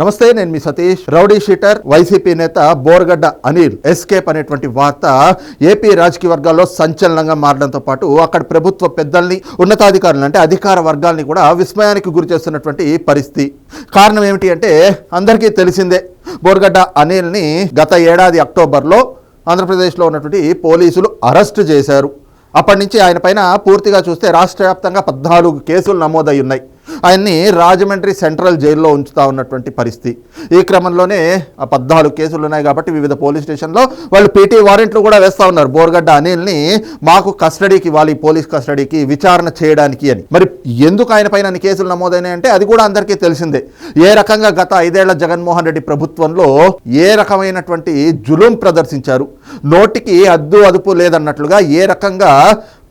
నమస్తే నేను మీ సతీష్. రౌడీ షీటర్ వైసీపీ నేత బోర్గడ్డ అనిల్. ఎస్కేప్ అనేటువంటి వార్త ఏపీ రాజకీయ వర్గాల్లో సంచలనంగా మారడంతో పాటు అక్కడ ప్రభుత్వ పెద్దల్ని ఉన్నతాధికారులు అంటే అధికార వర్గాల్ని కూడా విస్మయానికి గురి చేస్తున్నటువంటి పరిస్థితి. కారణం ఏమిటి అంటే అందరికీ తెలిసిందే బోర్గడ్డ అనిల్ని గత ఏడాది అక్టోబర్లో ఆంధ్రప్రదేశ్లో ఉన్నటువంటి పోలీసులు అరెస్ట్ చేశారు. అప్పటి నుంచి ఆయన పైన పూర్తిగా చూస్తే రాష్ట్ర వ్యాప్తంగా పద్నాలుగు కేసులు నమోదై ఉన్నాయి. ఆయన్ని రాజమండ్రి సెంట్రల్ జైల్లో ఉంచుతా ఉన్నటువంటి పరిస్థితి. ఈ క్రమంలోనే ఆ పద్నాలుగు కేసులు ఉన్నాయి కాబట్టి వివిధ పోలీస్ స్టేషన్లో వాళ్ళు పీటీ వారెంట్లు కూడా వేస్తూ ఉన్నారు. బోర్గడ్డ అనిల్ని మాకు కస్టడీకి ఇవ్వాలి పోలీస్ కస్టడీకి విచారణ చేయడానికి అని. మరి ఎందుకు ఆయన పైన కేసులు నమోదైనాయి అంటే అది కూడా అందరికీ తెలిసిందే. ఏ రకంగా గత ఐదేళ్ళ జగన్మోహన్ రెడ్డి ప్రభుత్వంలో ఏ రకమైనటువంటి జులుం ప్రదర్శించారు? నోటికి అద్దు అదుపు లేదన్నట్లుగా ఏ రకంగా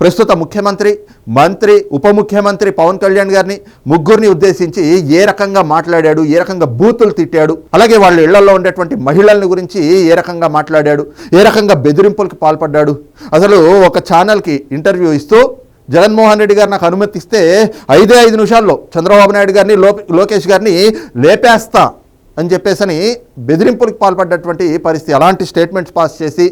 ప్రస్తుత ముఖ్యమంత్రి మంత్రి ఉప ముఖ్యమంత్రి పవన్ కళ్యాణ్ గారిని ముగ్గురిని ఉద్దేశించి ఏ రకంగా మాట్లాడాడు ఏ రకంగా బూతులు తిట్టాడు అలాగే వాళ్ళ ఇళ్ళలో ఉండేటువంటి మహిళల్ని గురించి ఏ రకంగా మాట్లాడాడు ఏ రకంగా బెదిరింపులకు పాల్పడ్డాడు. అసలు ఒక ఛానల్కి ఇంటర్వ్యూ ఇస్తూ జగన్మోహన్ రెడ్డి గారు నాకు అనుమతిస్తే ఐదే ఐదు నిమిషాల్లో చంద్రబాబు నాయుడు గారిని లో లోకేష్ గారిని లేపేస్తా అని చెప్పేసని బెదిరింపులకు పాల్పడ్డటువంటి పరిస్థితి. అలాంటి స్టేట్మెంట్స్ పాస్ చేసి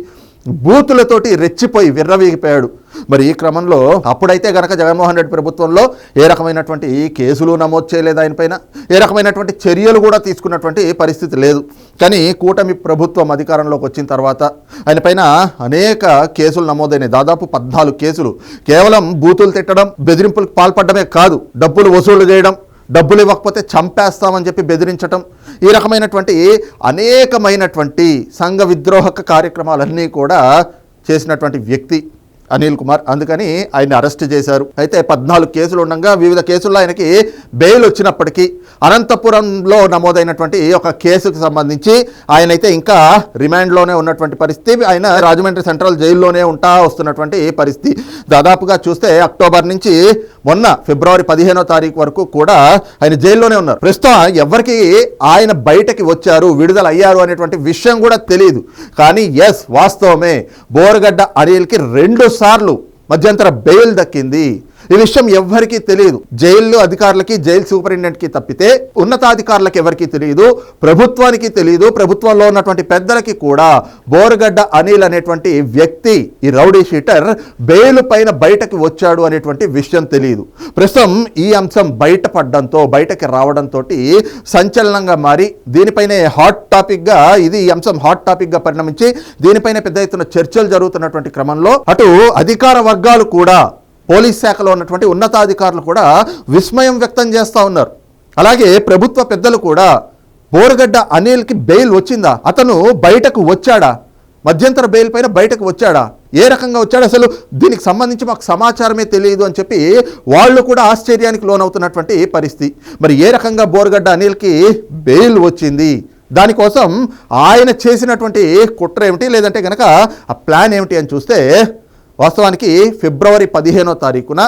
బూతులతోటి రెచ్చిపోయి విర్రవీగిపోయాడు. మరి ఈ క్రమంలో అప్పుడైతే గనక జగన్మోహన్ రెడ్డి ప్రభుత్వంలో ఏ రకమైనటువంటి కేసులు నమోదు చేయలేదు ఆయనపైన ఏ రకమైనటువంటి చర్యలు కూడా తీసుకున్నటువంటి పరిస్థితి లేదు. కానీ కూటమి ప్రభుత్వం అధికారంలోకి వచ్చిన తర్వాత ఆయనపైన అనేక కేసులు నమోదైనాయి. దాదాపు పద్నాలుగు కేసులు. కేవలం బూతులు తిట్టడం బెదిరింపులకు పాల్పడమే కాదు డబ్బులు వసూలు చేయడం డబ్బులు ఇవ్వకపోతే చంపేస్తామని చెప్పి బెదిరించటం ఈ రకమైనటువంటి అనేకమైనటువంటి సంఘ విద్రోహక కార్యక్రమాలన్నీ కూడా చేసినటువంటి వ్యక్తి. అనిల్ కుమార్. అందుకని ఆయన అరెస్ట్ చేశారు. అయితే పద్నాలుగు కేసులు ఉండగా వివిధ కేసుల్లో ఆయనకి బెయిల్ వచ్చినప్పటికీ అనంతపురంలో నమోదైనటువంటి ఒక కేసుకు సంబంధించి ఆయన అయితే ఇంకా రిమాండ్లోనే ఉన్నటువంటి పరిస్థితి. ఆయన రాజమండ్రి సెంట్రల్ జైల్లోనే ఉంటా వస్తున్నటువంటి పరిస్థితి. దాదాపుగా చూస్తే అక్టోబర్ నుంచి మొన్న ఫిబ్రవరి పదిహేనో తారీఖు వరకు కూడా ఆయన జైల్లోనే ఉన్నారు. ప్రస్తుతం ఎవరికి ఆయన బయటకి వచ్చారు విడుదల అయ్యారు అనేటువంటి విషయం కూడా తెలియదు కానీ ఎస్ వాస్తవమే. బోరగడ్డ అనిల్కి రెండు సార్లు మధ్యంతర బెయిల్ దక్కింది. ఈ విషయం ఎవ్వరికీ తెలియదు. జైలు అధికారులకి జైలు సూపరింటెండెంట్కి తప్పితే ఉన్నతాధికారులకు ఎవరికీ తెలియదు ప్రభుత్వానికి తెలియదు ప్రభుత్వంలో ఉన్నటువంటి పెద్దలకి కూడా. బోరగడ్డ అనిల్ అనేటువంటి వ్యక్తి ఈ రౌడీ షీటర్ బెయిల్ పైన బయటకి వచ్చాడు అనేటువంటి విషయం తెలియదు. ప్రస్తుతం ఈ అంశం బయటపడడంతో బయటకి రావడంతో సంచలనంగా మారి దీనిపైనే హాట్ టాపిక్గా ఇది ఈ అంశం హాట్ టాపిక్గా పరిణమించి దీనిపైన పెద్ద ఎత్తున చర్చలు జరుగుతున్నటువంటి క్రమంలో అటు అధికార వర్గాలు కూడా పోలీస్ శాఖలో ఉన్నటువంటి ఉన్నతాధికారులు కూడా విస్మయం వ్యక్తం చేస్తూ ఉన్నారు. అలాగే ప్రభుత్వ పెద్దలు కూడా బోరగడ్డ అనిల్కి బెయిల్ వచ్చిందా? అతను బయటకు వచ్చాడా? మధ్యంతర బెయిల్ పైన బయటకు వచ్చాడా? ఏ రకంగా వచ్చాడు? అసలు దీనికి సంబంధించి మాకు సమాచారమే తెలియదు అని చెప్పి వాళ్ళు కూడా ఆశ్చర్యానికి లోనవుతున్నటువంటి పరిస్థితి. మరి ఏ రకంగా బోరగడ్డ అనిల్కి బెయిల్ వచ్చింది? దానికోసం ఆయన చేసినటువంటి కుట్ర ఏమిటి? లేదంటే కనుక ఆ ప్లాన్ ఏమిటి అని చూస్తే వాస్తవానికి ఫిబ్రవరి పదిహేనో తారీఖున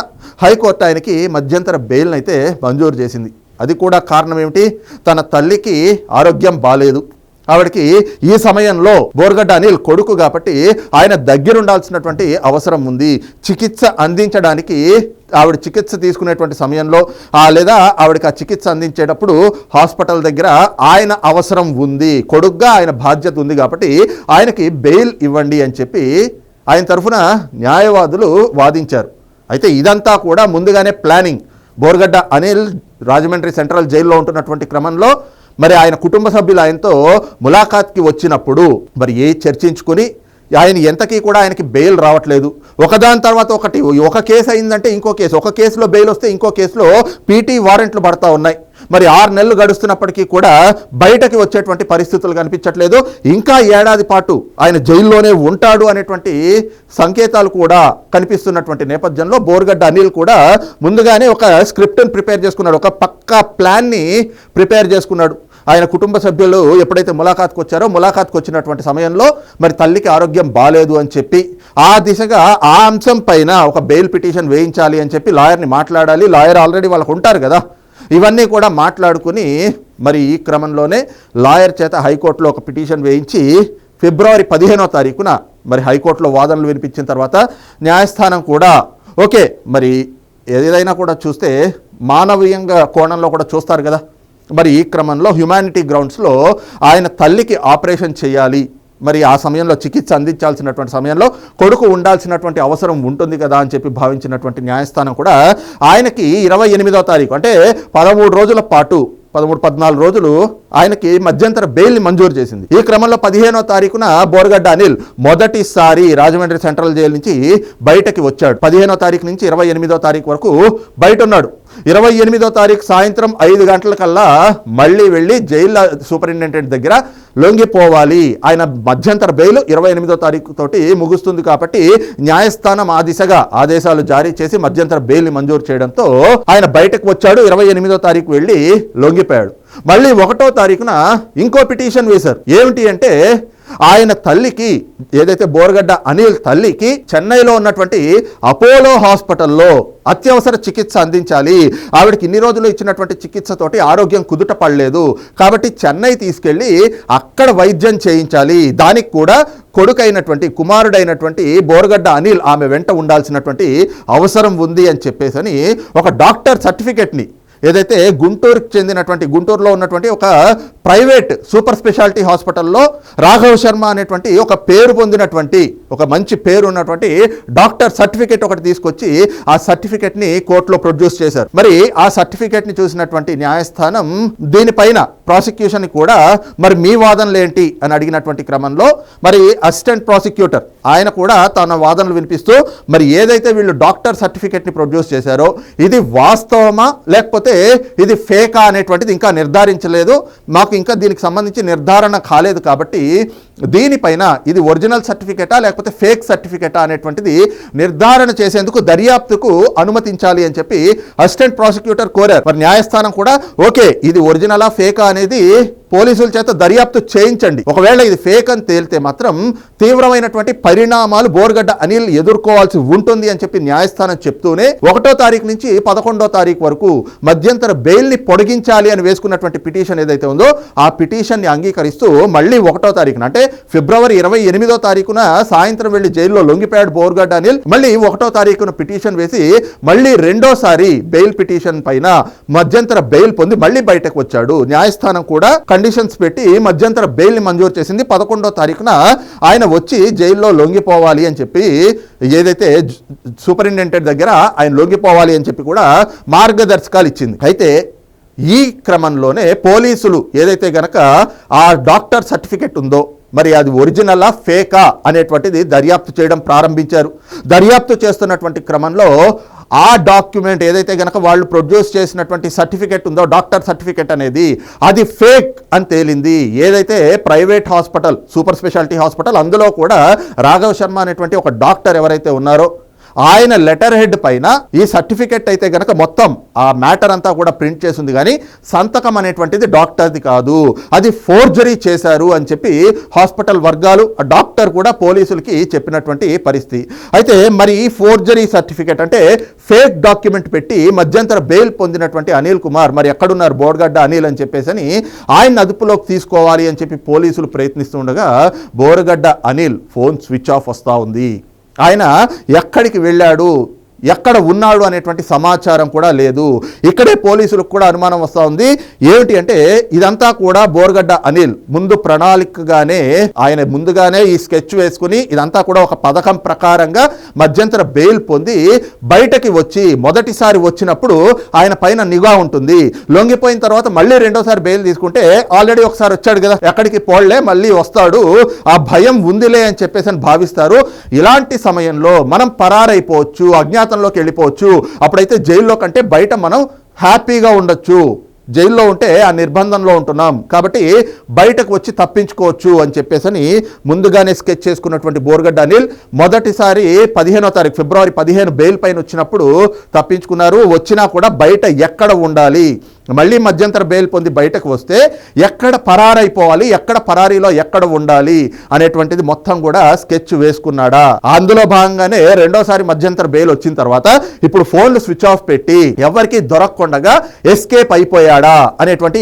హైకోర్టు ఆయనకి మధ్యంతర బెయిల్ని అయితే మంజూరు చేసింది. అది కూడా కారణం ఏమిటి తన తల్లికి ఆరోగ్యం బాలేదు. ఆవిడకి ఈ సమయంలో బోర్గడ్డ అనిల్ కొడుకు కాబట్టి ఆయన దగ్గరుండాల్సినటువంటి అవసరం ఉంది. చికిత్స అందించడానికి ఆవిడ చికిత్స తీసుకునేటువంటి సమయంలో లేదా ఆవిడకి ఆ చికిత్స అందించేటప్పుడు హాస్పిటల్ దగ్గర ఆయన అవసరం ఉంది. కొడుగ్గా ఆయన బాధ్యత ఉంది కాబట్టి ఆయనకి బెయిల్ ఇవ్వండి అని చెప్పి ఆయన తరఫున న్యాయవాదులు వాదించారు. అయితే ఇదంతా కూడా ముందుగానే ప్లానింగ్. బోర్గడ్డ అనిల్ రాజమండ్రి సెంట్రల్ జైల్లో ఉంటున్నటువంటి క్రమంలో మరి ఆయన కుటుంబ సభ్యులు ఆయనతో ములాఖాత్కి వచ్చినప్పుడు మరి ఏ చర్చించుకుని ఆయన ఎంతకీ కూడా ఆయనకి బెయిల్ రావట్లేదు. ఒకదాని తర్వాత ఒకటి ఒక కేసు అయిందంటే ఇంకో కేసు ఒక కేసులో బెయిల్ వస్తే ఇంకో కేసులో పీటీ వారెంట్లు పడతా ఉన్నాయి. మరి ఆరు నెలలు గడుస్తున్నప్పటికీ కూడా బయటకి వచ్చేటువంటి పరిస్థితులు కనిపించట్లేదు. ఇంకా ఏడాది పాటు ఆయన జైల్లోనే ఉంటాడు అనేటువంటి సంకేతాలు కూడా కనిపిస్తున్నటువంటి నేపథ్యంలో బోర్గడ్డ అనిల్ కూడా ముందుగానే ఒక స్క్రిప్ట్ని ప్రిపేర్ చేసుకున్నాడు. ఒక పక్కా ప్లాన్ని ప్రిపేర్ చేసుకున్నాడు. ఆయన కుటుంబ సభ్యులు ఎప్పుడైతే ములాఖాత్కి వచ్చారో ములాఖాత్కి వచ్చినటువంటి సమయంలో మరి తల్లికి ఆరోగ్యం బాగాలేదు అని చెప్పి ఆ దిశగా ఆ అంశం పైన ఒక బెయిల్ పిటిషన్ వేయించాలి అని చెప్పి లాయర్ని మాట్లాడాలి. లాయర్ ఆల్రెడీ వాళ్ళకు ఉంటారు కదా. ఇవన్నీ కూడా మాట్లాడుకుని మరి ఈ క్రమంలోనే లాయర్ చేత హైకోర్టులో ఒక పిటిషన్ వేయించి ఫిబ్రవరి పదిహేనో తారీఖున మరి హైకోర్టులో వాదనలు వినిపించిన తర్వాత న్యాయస్థానం కూడా ఓకే మరి ఏదైనా కూడా చూస్తే మానవీయంగా కోణంలో కూడా చూస్తారు కదా. మరి ఈ క్రమంలో హ్యుమానిటీ గ్రౌండ్స్లో ఆయన తల్లికి ఆపరేషన్ చేయాలి. మరి ఆ సమయంలో చికిత్స అందించాల్సినటువంటి సమయంలో కొడుకు ఉండాల్సినటువంటి అవసరం ఉంటుంది కదా అని చెప్పి భావించినటువంటి న్యాయస్థానం కూడా ఆయనకి ఇరవై ఎనిమిదో తారీఖు అంటే పదమూడు రోజుల పాటు పదమూడు పద్నాలుగు రోజులు ఆయనకి మధ్యంతర బెయిల్ని మంజూరు చేసింది. ఈ క్రమంలో పదిహేనో తారీఖున బోర్గడ్డ అనిల్ మొదటిసారి రాజమండ్రి సెంట్రల్ జైలు నుంచి బయటకి వచ్చాడు. పదిహేనో తారీఖు నుంచి ఇరవై ఎనిమిదో తారీఖు వరకు బయట ఉన్నాడు. ఇరవై ఎనిమిదో తారీఖు సాయంత్రం ఐదు గంటలకల్లా మళ్ళీ వెళ్ళి జైల్లో సూపరింటెండెంట్ దగ్గర లొంగిపోవాలి. ఆయన మధ్యంతర బెయిల్ ఇరవై ఎనిమిదో తారీఖు తోటి ముగుస్తుంది కాబట్టి న్యాయస్థానం ఆ దిశగా ఆదేశాలు జారీ చేసి మధ్యంతర బెయిల్ మంజూరు చేయడంతో ఆయన బయటకు వచ్చాడు. ఇరవై ఎనిమిదో తారీఖు వెళ్ళి లొంగిపోయాడు. మళ్ళీ ఒకటో తారీఖున ఇంకో పిటిషన్ వేశారు. ఏమిటి అంటే ఆయన తల్లికి ఏదైతే బోరగడ్డ అనిల్ తల్లికి చెన్నైలో ఉన్నటువంటి అపోలో హాస్పిటల్లో అత్యవసర చికిత్స అందించాలి. ఆవిడకి ఇన్ని రోజులు ఇచ్చినటువంటి చికిత్సతోటి ఆరోగ్యం కుదుట పడలేదు. కాబట్టి చెన్నై తీసుకెళ్ళి అక్కడ వైద్యం చేయించాలి. దానికి కూడా కొడుకైనటువంటి కుమారుడైనటువంటి బోరగడ్డ అనిల్ ఆమె వెంట ఉండాల్సినటువంటి అవసరం ఉంది అని చెప్పేసి ఒక డాక్టర్ సర్టిఫికెట్ని ఏదైతే గుంటూరుకు చెందినటువంటి గుంటూరులో ఉన్నటువంటి ఒక ప్రైవేట్ సూపర్ స్పెషాలిటీ హాస్పిటల్లో రాఘవ్ శర్మ అనేటువంటి ఒక పేరు పొందినటువంటి ఒక మంచి పేరు ఉన్నటువంటి డాక్టర్ సర్టిఫికేట్ ఒకటి తీసుకొచ్చి ఆ సర్టిఫికేట్ని కోర్టులో ప్రొడ్యూస్ చేశారు. మరి ఆ సర్టిఫికేట్ని చూసినటువంటి న్యాయస్థానం దీనిపైన ప్రాసిక్యూషన్ కూడా మరి మీ వాదనలు ఏంటి అని అడిగినటువంటి క్రమంలో మరి అసిస్టెంట్ ప్రాసిక్యూటర్ ఆయన కూడా తన వాదనలు వినిపిస్తూ మరి ఏదైతే వీళ్ళు డాక్టర్ సర్టిఫికేట్ని ప్రొడ్యూస్ చేశారో ఇది వాస్తవమా లేకపోతే ఇది ఫేకా అనేటువంటిది ఇంకా నిర్ధారించలేదు. మాకు ఇంకా దీనికి సంబంధించి నిర్ధారణ కాలేదు కాబట్టి దీనిపైన ఇది ఒరిజినల్ సర్టిఫికేటా లేకపోతే ఫేక్ సర్టిఫికేటా అనేటువంటిది నిర్ధారణ చేసేందుకు దర్యాప్తుకు అనుమతించాలి అని చెప్పి అసిస్టెంట్ ప్రాసిక్యూటర్ కోరారు. మరి న్యాయస్థానం కూడా ఓకే ఇది ఒరిజినలా ఫేకా అనేది పోలీసుల చేత దర్యాప్తు చేయించండి. ఒకవేళ ఇది ఫేక్ అని తేలితే మాత్రం తీవ్రమైనటువంటి పరిణామాలు బోర్గడ్డ అనిల్ ఎదుర్కోవాల్సి ఉంటుంది అని చెప్పి న్యాయస్థానం చెప్తూనే ఒకటో తారీఖు నుంచి పదకొండో తారీఖు వరకు మధ్య మధ్యంతర బెయిల్ని పొడిగించాలి అని వేసుకున్నటువంటి పిటిషన్ ఏదైతే ఉందో ఆ పిటిషన్ని అంగీకరిస్తూ మళ్ళీ ఒకటో తారీఖున అంటే ఫిబ్రవరి ఇరవై ఎనిమిదో తారీఖున సాయంత్రం వెళ్ళి జైల్లో లొంగిపోయాడు బోర్గా అనిల్ మళ్ళీ ఒకటో తారీఖున పిటిషన్ వేసి మళ్ళీ రెండోసారి బెయిల్ పిటిషన్ పైన మధ్యంతర బెయిల్ పొంది మళ్ళీ బయటకు వచ్చాడు. న్యాయస్థానం కూడా కండిషన్స్ పెట్టి మధ్యంతర బెయిల్ని మంజూరు చేసింది పదకొండో తారీఖున. ఆయన వచ్చి జైల్లో లొంగిపోవాలి అని చెప్పి ఏదైతే సూపరింటెండెంట్ దగ్గర ఆయన లొంగిపోవాలి అని చెప్పి కూడా మార్గదర్శకాలు ఇచ్చింది. అయితే ఈ క్రమంలోనే పోలీసులు ఏదైతే గనక ఆ డాక్టర్ సర్టిఫికెట్ ఉందో మరి అది ఒరిజినలా ఫేకా అనేటువంటిది దర్యాప్తు చేయడం ప్రారంభించారు. దర్యాప్తు చేస్తున్నటువంటి క్రమంలో ఆ డాక్యుమెంట్ ఏదైతే గనక వాళ్ళు ప్రొడ్యూస్ చేసినటువంటి సర్టిఫికెట్ ఉందో డాక్టర్ సర్టిఫికెట్ అనేది అది ఫేక్ అని తేలింది. ఏదైతే private hospital super speciality hospital అందులో కూడా రాఘవ్ శర్మ అనేటువంటి ఒక డాక్టర్ ఎవరైతే ఉన్నారో ఆయన లెటర్ హెడ్ పైన ఈ సర్టిఫికెట్ అయితే గనక మొత్తం ఆ మ్యాటర్ అంతా కూడా ప్రింట్ చేసింది కానీ సంతకం అనేటువంటిది డాక్టర్ది కాదు. అది ఫోర్జరీ చేశారు అని చెప్పి హాస్పిటల్ వర్గాలు ఆ డాక్టర్ కూడా పోలీసులకి చెప్పినటువంటి పరిస్థితి. అయితే మరి ఈ ఫోర్జరీ సర్టిఫికెట్ అంటే ఫేక్ డాక్యుమెంట్ పెట్టి మధ్యంతర బెయిల్ పొందినటువంటి అనిల్ కుమార్ మరి ఎక్కడున్నారు బోర్గడ్డ అనిల్ అని చెప్పేసి ఆయన అదుపులోకి తీసుకోవాలి అని చెప్పి పోలీసులు ప్రయత్నిస్తుండగా Borugadda Anil phone switch off వస్తూ ఉంది. ఆయన ఎక్కడికి వెళ్ళాడు? ఎక్కడ ఉన్నాడు అనేటువంటి సమాచారం కూడా లేదు. ఇక్కడే పోలీసులకు కూడా అనుమానం వస్తూ ఉంది. ఏమిటి అంటే ఇదంతా కూడా బోర్గడ్డ అనిల్ ముందు ప్రణాళికగానే ఆయన ముందుగానే ఈ స్కెచ్ వేసుకుని ఇదంతా కూడా ఒక పథకం ప్రకారంగా మధ్యంతర బెయిల్ పొంది బయటకి వచ్చి మొదటిసారి వచ్చినప్పుడు ఆయన పైన నిఘా ఉంటుంది. లొంగిపోయిన తర్వాత మళ్ళీ రెండోసారి బెయిల్ తీసుకుంటే ఆల్రెడీ ఒకసారి వచ్చాడు కదా ఎక్కడికి పోళ్ళే మళ్ళీ వస్తాడు. ఆ భయం ఉందిలే అని చెప్పేసి అని భావిస్తారు. ఇలాంటి సమయంలో మనం పరారైపోవచ్చు ఉన్నతంలోకి వెళ్ళిపోవచ్చు. అప్పుడైతే జైల్లో కంటే బయట మనం హ్యాపీగా ఉండొచ్చు. జైల్లో ఉంటే ఆ నిర్బంధంలో ఉంటున్నాం. కాబట్టి బయటకు వచ్చి తప్పించుకోవచ్చు అని చెప్పేసి ముందుగానే స్కెచ్ చేసుకున్నటువంటి బోర్గడ్డ అనిల్ మొదటిసారి పదిహేనో తారీఖు ఫిబ్రవరి పదిహేను బెయిల్ పైన వచ్చినప్పుడు తప్పించుకున్నారు. వచ్చినా కూడా బయట ఎక్కడ ఉండాలి? మళ్ళీ మధ్యంతర బెయిల్ పొంది బయటకు వస్తే ఎక్కడ పరారైపోవాలి ఎక్కడ పరారీలో ఎక్కడ ఉండాలి అనేటువంటిది మొత్తం కూడా స్కెచ్ వేసుకున్నాడా. అందులో భాగంగానే రెండోసారి మధ్యంతర బెయిల్ వచ్చిన తర్వాత ఇప్పుడు ఫోన్లు స్విచ్ ఆఫ్ పెట్టి ఎవరికి దొరకకుండా ఎస్కేప్ అయిపోయాడా అనేటువంటి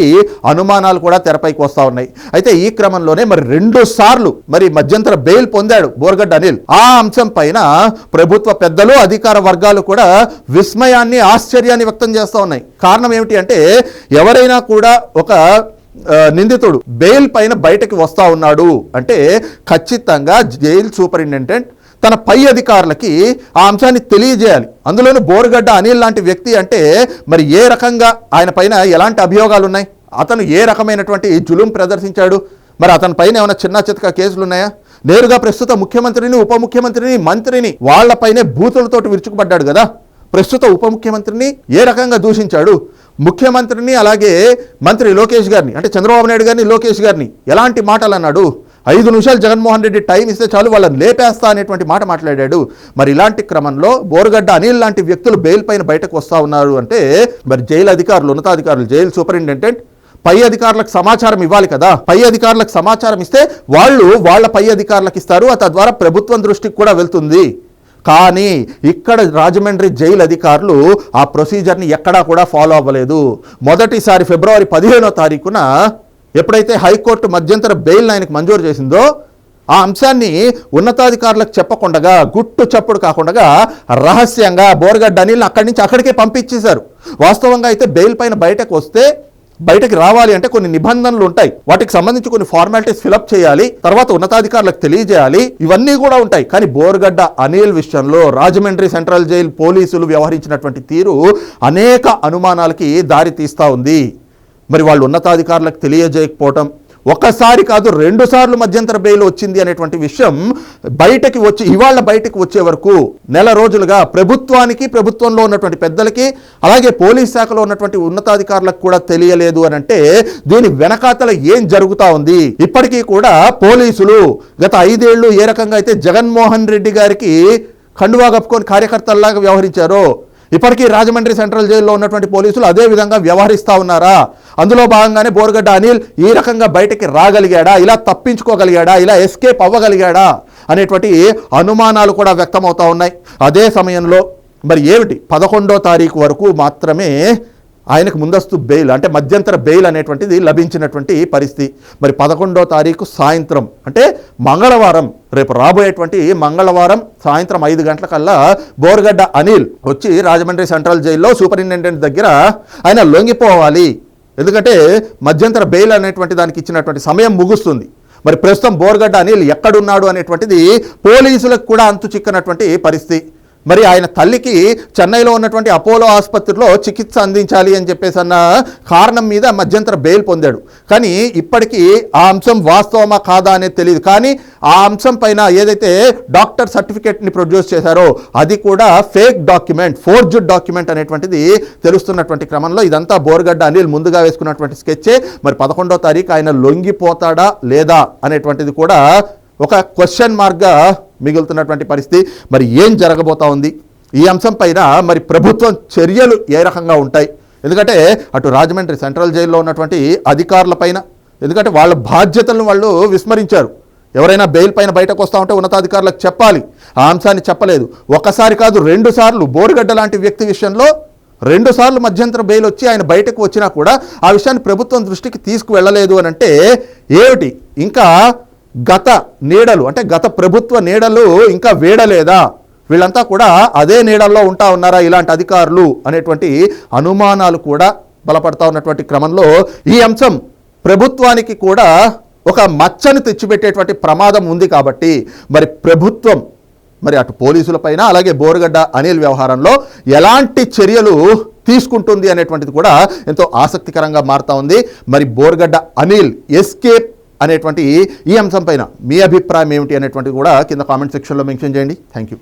అనుమానాలు కూడా తెరపైకి వస్తూ ఉన్నాయి. అయితే ఈ క్రమంలోనే మరి రెండు సార్లు మరి మధ్యంతర బెయిల్ పొందాడు బోర్గడ్ అనిల్. ఆ అంశం పైన ప్రభుత్వ పెద్దలు అధికార వర్గాలు కూడా విస్మయాన్ని ఆశ్చర్యాన్ని వ్యక్తం చేస్తూ ఉన్నాయి. కారణం ఏమిటి అంటే ఎవరైనా కూడా ఒక నిందితుడు బెయిల్ పైన బయటకి వస్తా ఉన్నాడు అంటే ఖచ్చితంగా జైలు సూపరింటెండెంట్ తన పై అధికారులకి ఆ అంశాన్ని తెలియజేయాలి. అందులోనూ బోరుగడ్డ అనిల్ లాంటి వ్యక్తి అంటే మరి ఏ రకంగా ఆయన పైన ఎలాంటి అభియోగాలు ఉన్నాయి అతను ఏ రకమైనటువంటి జులుం ప్రదర్శించాడు? మరి అతని పైన ఏమైనా చిన్న చితక కేసులు ఉన్నాయా నేరుగా ప్రస్తుత ముఖ్యమంత్రిని ఉప ముఖ్యమంత్రిని మంత్రిని వాళ్ళపైనే బూతులతోటి విరుచుకుపడ్డాడు కదా. ప్రస్తుత ఉప ముఖ్యమంత్రిని ఏ రకంగా దూషించాడు? ముఖ్యమంత్రిని అలాగే మంత్రి లోకేష్ గారిని అంటే చంద్రబాబు నాయుడు గారిని లోకేష్ గారిని ఎలాంటి మాటలు అన్నాడు? ఐదు నిమిషాలు జగన్మోహన్ రెడ్డి టైం ఇస్తే చాలు వాళ్ళని లేపేస్తా అనేటువంటి మాట మాట్లాడాడు. మరి ఇలాంటి క్రమంలో బోరుగడ్డ అనిల్ లాంటి వ్యక్తులు బెయిల్ పైన బయటకు వస్తా ఉన్నారు అంటే మరి జైలు అధికారులు ఉన్నతాధికారులు జైలు సూపరింటెండెంట్ పై అధికారులకు సమాచారం ఇవ్వాలి కదా? పై అధికారులకు సమాచారం ఇస్తే వాళ్ళు వాళ్ళ పై అధికారులకు ఇస్తారు ఆ తద్వారా ప్రభుత్వం దృష్టికి కూడా వెళ్తుంది. కానీ ఇక్కడ రాజమండ్రి జైలు అధికారులు ఆ ప్రొసీజర్ని ఎక్కడా కూడా ఫాలో అవ్వలేదు. మొదటిసారి ఫిబ్రవరి పదిహేనో తారీఖున ఎప్పుడైతే హైకోర్టు మధ్యంతర బెయిల్ ఆయనకు మంజూరు చేసిందో ఆ అంశాన్ని ఉన్నతాధికారులకు చెప్పకుండా గుట్టు చప్పుడు కాకుండా రహస్యంగా బోర్గడ్డ అనిల్ని అక్కడి నుంచి అక్కడికే పంపించేశారు. వాస్తవంగా అయితే బెయిల్ పైన బయటకు వస్తే బయటకి రావాలి అంటే కొన్ని నిబంధనలు ఉంటాయి. వాటికి సంబంధించి కొన్ని ఫార్మాలిటీస్ ఫిలప్ చేయాలి. తర్వాత ఉన్నతాధికారులకు తెలియజేయాలి. ఇవన్నీ కూడా ఉంటాయి. కానీ బోర్గడ్డ అనిల్ విషయంలో రాజమండ్రి సెంట్రల్ జైలు పోలీసులు వ్యవహరించినటువంటి తీరు అనేక అనుమానాలకి దారి తీస్తా ఉంది. మరి వాళ్ళు ఉన్నతాధికారులకు తెలియజేయకపోవటం ఒకసారి కాదు రెండు సార్లు మధ్యంతర బెయిల్ వచ్చింది అనేటువంటి విషయం బయటకి వచ్చి ఇవాళ బయటకు వచ్చే వరకు నెల రోజులుగా ప్రభుత్వానికి ప్రభుత్వంలో ఉన్నటువంటి పెద్దలకి అలాగే పోలీస్ శాఖలో ఉన్నటువంటి ఉన్నతాధికారులకు కూడా తెలియలేదు అని అంటే దీని వెనకాతల ఏం జరుగుతా ఉంది? ఇప్పటికీ కూడా పోలీసులు గత ఐదేళ్ళు ఏ రకంగా అయితే జగన్మోహన్ రెడ్డి గారికి కండువా కప్పుకొని కార్యకర్తల్లాగా వ్యవహరించారో ఇప్పటికీ రాజమండ్రి సెంట్రల్ జైల్లో ఉన్నటువంటి పోలీసులు అదే విధంగా వ్యవహరిస్తా ఉన్నారా? అందులో భాగంగానే బోరగడ్డ అనిల్ ఈ రకంగా బయటకి రాగలిగాడా? ఇలా తప్పించుకోగలిగాడా? ఇలా ఎస్కేప్ అవ్వగలిగాడా? అనేటువంటి అనుమానాలు కూడా వ్యక్తమవుతూ ఉన్నాయి. అదే సమయంలో మరి ఏమిటి? పదకొండో తారీఖు వరకు మాత్రమే ఆయనకు ముందస్తు బెయిల్ అంటే మధ్యంతర బెయిల్ అనేటువంటిది లభించినటువంటి పరిస్థితి. మరి పదకొండో తారీఖు సాయంత్రం అంటే మంగళవారం రేపు రాబోయేటువంటి మంగళవారం సాయంత్రం ఐదు గంటలకల్లా బోర్గడ్డ అనిల్ వచ్చి రాజమండ్రి సెంట్రల్ జైల్లో సూపరింటెండెంట్ దగ్గర ఆయన లొంగిపోవాలి. ఎందుకంటే మధ్యంతర బెయిల్ అనేటువంటి దానికి ఇచ్చినటువంటి సమయం ముగుస్తుంది. మరి ప్రస్తుతం బోర్గడ్డ అనిల్ ఎక్కడున్నాడు అనేటువంటిది పోలీసులకు కూడా అంతు చిక్కనటువంటి పరిస్థితి. మరి ఆయన తల్లికి చెన్నైలో ఉన్నటువంటి అపోలో ఆసుపత్రిలో చికిత్స అందించాలి అని చెప్పేసి అన్న కారణం మీద మధ్యంతర బెయిల్ పొందాడు. కానీ ఇప్పటికీ ఆ అంశం వాస్తవమా కాదా అనేది తెలియదు కానీ ఆ అంశం పైన ఏదైతే డాక్టర్ సర్టిఫికేట్ని ప్రొడ్యూస్ చేశారో అది కూడా ఫేక్ డాక్యుమెంట్ ఫోర్జుడ్ డాక్యుమెంట్ అనేటువంటిది తెలుస్తున్నటువంటి క్రమంలో ఇదంతా బోర్గడ్డ అనిల్ ముందుగా వేసుకున్నటువంటి స్కెచ్చే. మరి పదకొండో తారీఖు ఆయన లొంగిపోతాడా లేదా అనేటువంటిది కూడా ఒక క్వశ్చన్ మార్క్గా మిగులుతున్నటువంటి పరిస్థితి. మరి ఏం జరగబోతా ఉంది? ఈ అంశం పైన మరి ప్రభుత్వం చర్యలు ఏ రకంగా ఉంటాయి? ఎందుకంటే అటు రాజమండ్రి సెంట్రల్ జైల్లో ఉన్నటువంటి అధికారుల పైన ఎందుకంటే వాళ్ళ బాధ్యతలను వాళ్ళు విస్మరించారు. ఎవరైనా బెయిల్ పైన బయటకు వస్తూ ఉంటే ఉన్నతాధికారులకు చెప్పాలి. ఆ అంశాన్ని చెప్పలేదు. ఒకసారి కాదు రెండు సార్లు బోరుగడ్డ లాంటి వ్యక్తి విషయంలో రెండు సార్లు మధ్యంతర బెయిల్ వచ్చి ఆయన బయటకు వచ్చినా కూడా ఆ విషయాన్ని ప్రభుత్వం దృష్టికి తీసుకువెళ్ళలేదు అని అంటే ఏమిటి? ఇంకా గత నీడలు అంటే గత ప్రభుత్వ నీడలు ఇంకా వేడలేదా? వీళ్ళంతా కూడా అదే నీడల్లో ఉంటా ఉన్నారా ఇలాంటి అధికారులు అనేటువంటి అనుమానాలు కూడా బలపడతా ఉన్నటువంటి క్రమంలో ఈ అంశం ప్రభుత్వానికి కూడా ఒక మచ్చని తెచ్చిపెట్టేటువంటి ప్రమాదం ఉంది కాబట్టి మరి ప్రభుత్వం మరి అటు పోలీసులపైన అలాగే బోరుగడ్డ అనిల్ వ్యవహారంలో ఎలాంటి చర్యలు తీసుకుంటుంది అనేటువంటిది కూడా ఎంతో ఆసక్తికరంగా మారుతా ఉంది. మరి బోర్గడ్డ అనిల్ ఎస్కేప్ అనేటువంటి ఈ అంశం పైన మీ అభిప్రాయం ఏమిటి అనేటువంటిది కూడా కింద కామెంట్ సెక్షన్లో మెన్షన్ చేయండి. Thank you